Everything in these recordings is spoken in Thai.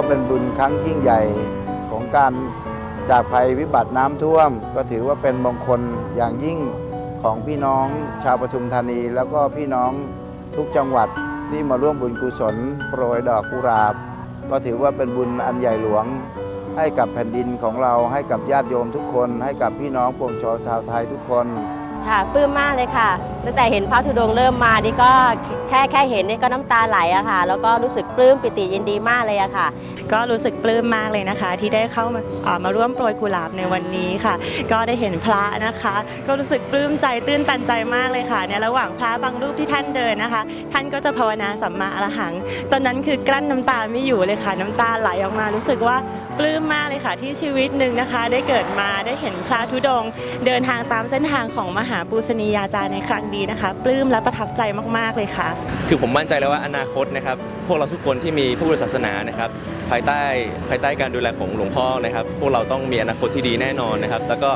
็เป็นบุญครั้งยิ่งใหญ่ของการจากภัยวิบัติน้ำท่วม ก็ถือว่าเป็นมงคลอย่างยิ่งของพี่น้องชาวปทุมธานี แล้วก็พี่น้องทุกจังหวัดที่มาร่วมบุญกุศลโปรยดอกกุหลาบ ก็ถือว่าเป็นบุญอันใหญ่หลวง ให้กับแผ่นดินของเราให้กับญาติโยมทุกคน ให้กับพี่น้องปวงชนชาวไทยทุกคน ค่ะปลื้มมากเลยค่ะ ตั้งแต่เห็นพระธุดงค์เริ่มมานี่ก็แค่แค่เห็นนี่ก็น้ำตาไหลอะค่ะ แล้วก็รู้สึกปลื้มปิติยินดีมากเลยอะค่ะ ก็รู้สึกปลื้มมากเลยนะคะ ที่ได้เข้ามาเอ่อมาร่วมโปรยกุหลาบในวันนี้ค่ะ ก็ได้เห็นพระนะคะ ก็รู้สึกปลื้มใจตื้นตันใจมากเลยค่ะในระหว่างพระบางรูปที่ท่านเดินนะคะ ท่านก็จะภาวนาสัมมาอรหัง ตอนนั้นคือกลั้นน้ำตาไม่อยู่เลยค่ะ น้ำตาไหลออกมารู้สึกว่า ปลื้มมากเลยค่ะ ที่ชีวิตหนึ่งนะคะ ได้เกิดมาได้เห็นพระธุดงค์เดินทางตามเส้นทางของมหาปูชนียาจารย์ในครั้งนี้นะคะ ปลื้มและประทับใจมากๆเลยค่ะ คือผมมั่นใจแล้วว่าอนาคตนะครับ พวกเราทุกคนที่มีพระพุทธศาสนานะครับ ภายใต้ภายใต้การดูแลของหลวงพ่อนะครับ พวกเราต้องมีอนาคตที่ดีแน่นอนนะครับ แล้วก็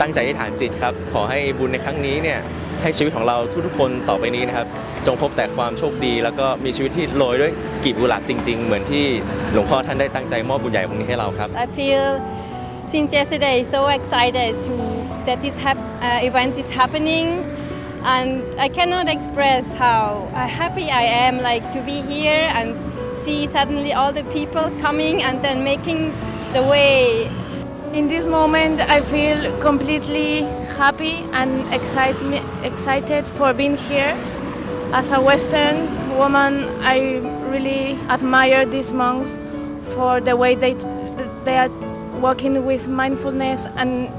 ตั้งใจที่ฐานจิตครับ ขอให้บุญในครั้งนี้เนี่ยให้ชีวิตของเราทุกๆคนต่อไปนี้นะครับ จงพบแต่ความโชคดี แล้วก็มีชีวิตที่โรยด้วยกลีบกุหลาบจริง ๆ เหมือนที่หลวงพ่อท่านได้ตั้งใจมอบบุญใหญ่ตรงนี้ให้เราครับ I feel since yesterday so excited to that this hap- uh, event is happening and I cannot express how uh, happy I am like to be here and see suddenly all the people coming and then making the way In this moment, I feel completely happy and excite- excited for being here. As a Western woman, I really admire these monks for the way they, they are working with mindfulness, and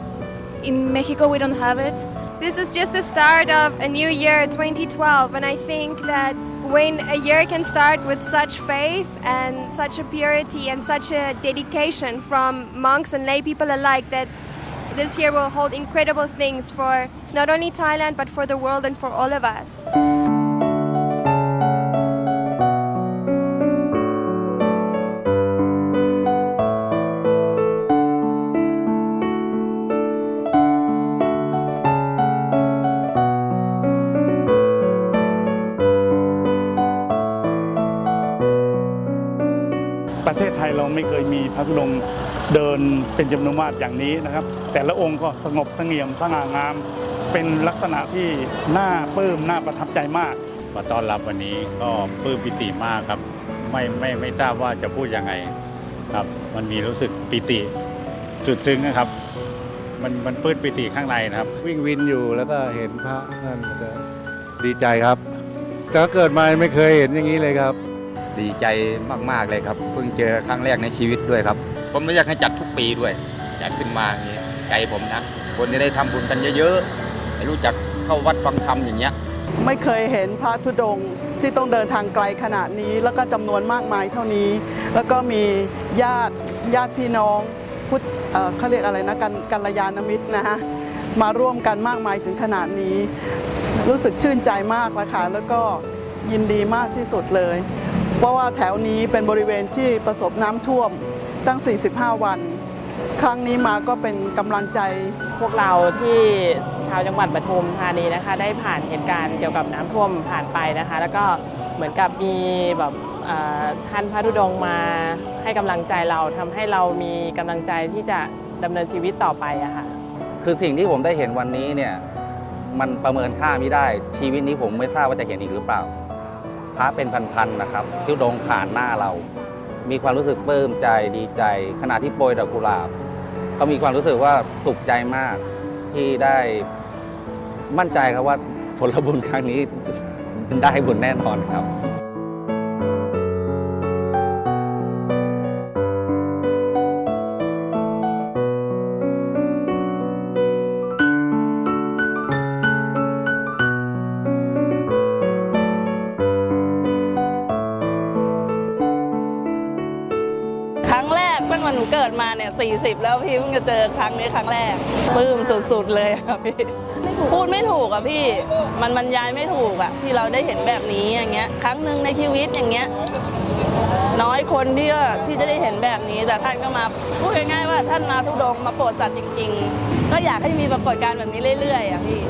in Mexico, we don't have it. This is just the start of a new year, 2012, and I think that when a year can start with such faith and such a purity and such a dedication from monks and lay people alike, that this year will hold incredible things for not only Thailand but for the world and for all of us. เทศไทยเราไม่เคยมีพระธุดงค์เดินเป็นจำนวนมากอย่างนี้นะครับ แต่ละองค์ก็สงบเสงี่ยมสง่างาม เป็นลักษณะที่น่าปลื้มน่าประทับใจมากมาต้อนรับวันนี้ก็ปลื้มปิติมากครับ ไม่ไม่ไม่ทราบว่าจะพูดยังไงครับ มันมีรู้สึกปิติจุดซึ้งนะครับ มันมันปลื้มปิติข้างในนะครับ วิ่งวินอยู่แล้วก็เห็นพระนั่นก็ดีใจครับก็เกิดมาไม่เคยเห็นอย่างนี้เลยครับ ดีใจมาก ๆ เลยครับ เพิ่งเจอครั้งแรกในชีวิตด้วยครับ ผมไม่อยากให้จัดทุกปีด้วยจัดขึ้นมาอย่างนี้ใจผมนะ คนจะได้ทำบุญกันเยอะๆให้รู้จักเข้าวัดฟังธรรมอย่างเงี้ย ไม่เคยเห็นพระธุดงค์ที่ต้องเดินทางไกลขนาดนี้ แล้วก็จำนวนมากมายเท่านี้ แล้วก็มีญาติญาติพี่น้องพุทธเขาเรียกอะไรนะกันกัลยาณมิตรนะฮะมาร่วมกันมากมายถึงขนาดนี้ รู้สึกชื่นใจมากนะคะแล้วก็ยินดีมากที่สุดเลย เพราะว่าแถวนี้เป็นบริเวณที่ประสบน้ำท่วมตั้ง 45 วัน ครั้งนี้มาก็เป็นกำลังใจ พวกเราที่ชาวจังหวัดปทุมธานีนะคะ ได้ผ่านเหตุการณ์เกี่ยวกับน้ำท่วมผ่านไปนะคะ แล้วก็เหมือนกับมีแบบท่านพระธุดงมาให้กำลังใจเราทำให้เรามีกำลังใจที่จะดำเนินชีวิตต่อไปอะค่ะคือสิ่งที่ผมได้เห็นวันนี้เนี่ยมันประเมินค่าไม่ได้ชีวิตนี้ผมไม่ทราบว่าจะเห็นอีกหรือเปล่า ระเป็นพันๆนะครับที่ดงผ่านหน้าเรา มีความรู้สึกปลื้มใจดีใจ ขณะที่โปรยดอกกุหลาบ ก็มีความรู้สึกว่าสุขใจมากที่ได้มั่นใจครับว่าผลบุญครั้งนี้ได้บุญแน่นอนครับ ตั้งแต่หนูเกิดมาเนี่ย40แล้วพี่เพิ่งจะเจอครั้งนี้ครั้งแรกปลื้มสุดๆเลยอะพี่พูดไม่ถูกอะพี่มันบรรยายไม่ถูกอะที่เราได้เห็นแบบนี้อย่างเงี้ยครั้งหนึ่งในชีวิตอย่างเงี้ยน้อยคนที่ว่าที่จะได้เห็นแบบนี้แต่ท่านก็มาพูดง่ายๆว่าท่านมาทุดงค์มาโปรดสัตว์จริง ๆ ก็อยากให้มีปรากฏการณ์แบบนี้เรื่อยๆอะพี่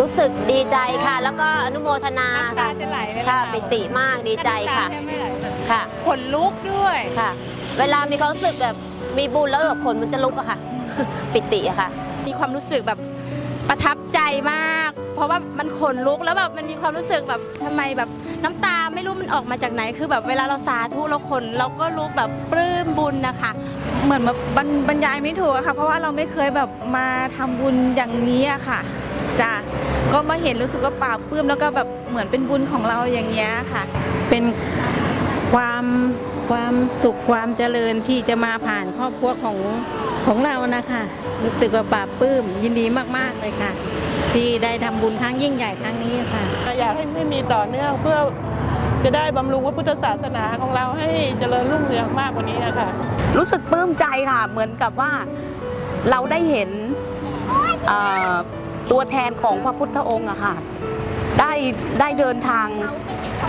รู้สึกดีใจค่ะ แล้วก็อนุโมทนาน้ำตาค่ะจะไหลเลยค่ะค่ะปิติมากดีใจค่ะน้ำตาแทบไม่ไหลค่ะขนลุกด้วยค่ะ เวลามีความรู้สึกแบบมีบุญแล้วแบบขนมันจะลุกอะค่ะ ปิติอะค่ะ มีความรู้สึกแบบประทับใจมาก เพราะว่ามันขนลุกแล้วแบบมันมีความรู้สึกแบบทำไมแบบน้ำตาไม่รู้มันออกมาจากไหน คือแบบเวลาเราสาธุเราขนเราก็รู้แบบปลื้มบุญนะคะ เหมือนแบบบรรบรรยายไม่ถูกอะค่ะ เพราะว่าเราไม่เคยแบบมาทำบุญอย่างนี้อะค่ะจ้ะก็มาเห็นรู้สึกว่าปลาบปลื้มแล้วก็แบบเหมือนเป็นบุญของเราอย่างเงี้ยค่ะ เป็น ความความสุขความเจริญที่จะมาผ่านครอบครัวของของเรานะคะรู้สึกว่าปลาบปลื้มยินดีมาก ๆ เลยค่ะ ที่ได้ทำบุญครั้งยิ่งใหญ่ครั้งนี้ค่ะอยากให้ไม่มีต่อเนื่องเพื่อจะได้บำรุงพระพุทธศาสนาของเราให้เจริญรุ่งเรืองมากกว่านี้ค่ะรู้สึกปลื้มใจค่ะ เหมือนกับว่าเราได้เห็นเอ่อตัวแทนของพระพุทธองค์อะค่ะ ได้ได้เดินทาง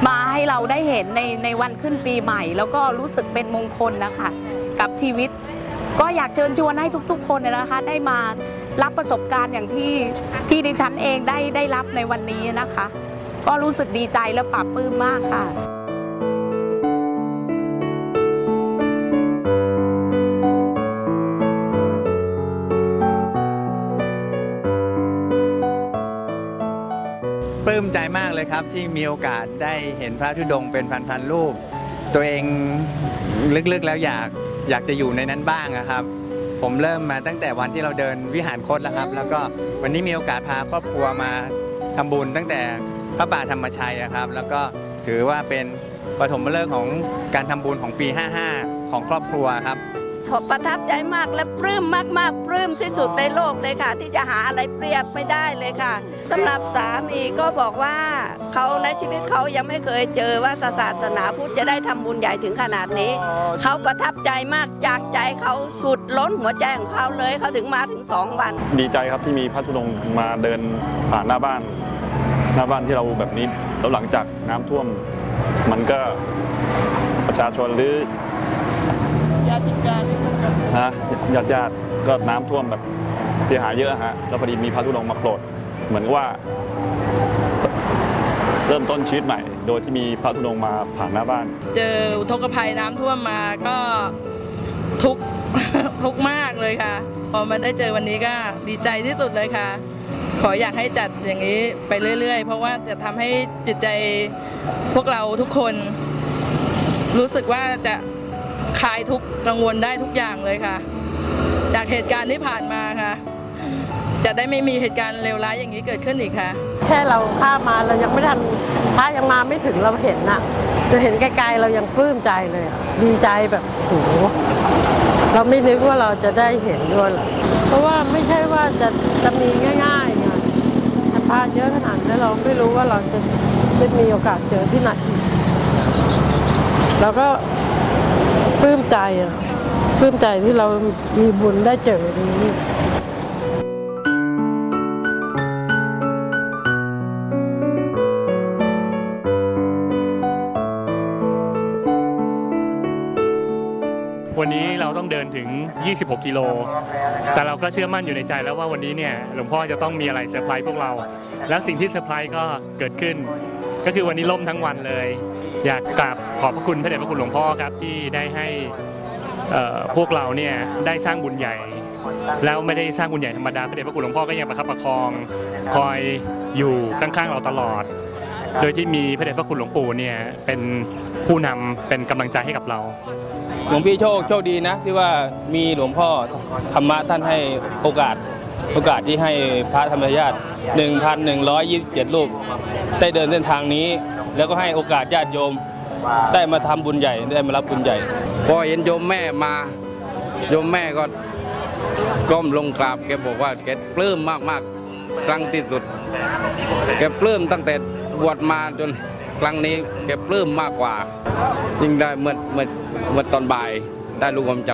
มาให้เราได้เห็นในในวันขึ้นปีใหม่ แล้วก็รู้สึกเป็นมงคลนะคะกับชีวิต ก็อยากเชิญชวนให้ทุกๆ คนนนะคะ ได้มารับประสบการณ์อย่างที่ที่ดิฉันเองได้ได้รับในวันนี้นะคะ ก็รู้สึกดีใจและปลาบปลื้มมากค่ะ ปลื้มใจมากเลยครับที่มีโอกาสได้เห็นพระธุดงค์เป็นพันๆรูป ตัวเองลึกๆแล้วอยากอยากจะอยู่ในนั้นบ้างอะครับ ผมเริ่มมาตั้งแต่วันที่เราเดินวิหารคตแล้วครับ แล้วก็วันนี้มีโอกาสพาครอบครัวมาทำบุญตั้งแต่พระบาทธรรมชัยอะครับ แล้วก็ถือว่าเป็นปฐมฤกษ์ของการทำบุญของปี 55 ของครอบครัวครับ ประทับใจมากและปลื้มมากๆปลื้มที่สุดในโลกเลยค่ะ ที่จะหาอะไรเปรียบไม่ได้เลยค่ะสำหรับสามีก็บอกว่าเขาในชีวิตเขายังไม่เคยเจอว่าศาสนาพุทธจะได้ทำบุญใหญ่ถึงขนาดนี้ เขาประทับใจมากจากใจเขาสุดล้นหัวใจของเขาเลยเขาถึงมาถึงสองวัน ดีใจครับที่มีพระธุดงค์มาเดินผ่านหน้าบ้าน หน้าบ้านที่เราแบบนี้แล้วหลังจากน้ำท่วม มันก็ประชาชนหรือญาติการ นะญาติญาติๆก็น้ำท่วมแบบเสียหายเยอะฮะแล้วพอดีมีพระธุดงค์มาโปรด เหมือนว่า เริ่มต้นชีวิตใหม่ โดยที่มีพระธุดงค์มาผ่านหน้าบ้าน เจออุทกภัยน้ำท่วมมาก็ทุกทุกมากเลยค่ะ พอมาได้เจอวันนี้ก็ดีใจที่สุดเลยค่ะ ขออยากให้จัดอย่างนี้ไปเรื่อย ๆ เพราะว่าจะทำให้จิตใจพวกเราทุกคน รู้สึกว่าจะ คลายทุกกังวลได้ทุกอย่างเลยค่ะ จากเหตุการณ์ที่ผ่านมาค่ะ จะได้ไม่มีเหตุการณ์เลวร้ายอย่างนี้เกิดขึ้นอีกค่ะ แค่เราข้ามาเรายังไม่ทันพระยังมาไม่ถึงเราเห็นน่ะจะเห็นไกลๆเรายังปลื้มใจเลยอะดีใจแบบโหเราไม่นึกว่าเราจะได้เห็นด้วยหรอกเพราะว่าไม่ใช่ว่าจะจะมีง่ายๆไงแต่พระเยอะขนาดนั้เราไม่รู้ว่าเราจะได้มีโอกาสเจอที่ไหนอีกเราก็ ปลื้มใจอะปลื้มใจที่เรามีบุญได้เจอตรงนี้วันนี้เราต้องเดินถึง 26 กิโล แต่เราก็เชื่อมั่นอยู่ในใจแล้วว่าวันนี้เนี่ยหลวงพ่อจะต้องมีอะไรเซอร์ไพรส์พวกเรา แล้วสิ่งที่เซอร์ไพรส์ก็เกิดขึ้น ก็คือวันนี้ล่มทั้งวันเลย อยากกราบขอบพระคุณพระเดชพระคุณหลวงพ่อครับที่ได้ให้พวกเราเนี่ยได้สร้างบุญใหญ่ แล้วไม่ได้สร้างบุญใหญ่ธรรมดาพระเดชพระคุณหลวงพ่อก็ยังประคับประคองคอยอยู่ข้างๆเราตลอด โดยที่มีพระเดชพระคุณหลวงปู่เนี่ยเป็นผู้นำเป็นกำลังใจให้กับเราหลวงพี่โชคโชคดีนะที่ว่ามีหลวงพ่อธรรมะท่านให้โอกาสโอกาสที่ให้พระธรรมญาติ 1,127 รูป ได้เดินเส้นทางนี้ แล้วก็ให้โอกาสญาติโยมได้มาทำบุญใหญ่ได้มารับบุญใหญ่พอเห็นโยมแม่มาโยมแม่ก็ก้มลงกราบแกบอกว่าแกปลื้มมากๆครั้งที่สุด แกปลื้มตั้งแต่บวชมาจนครั้งนี้แกปลื้มมากกว่ายิ่งได้เมื่อเมื่อเมื่อตอนบ่ายได้ลูกผมจ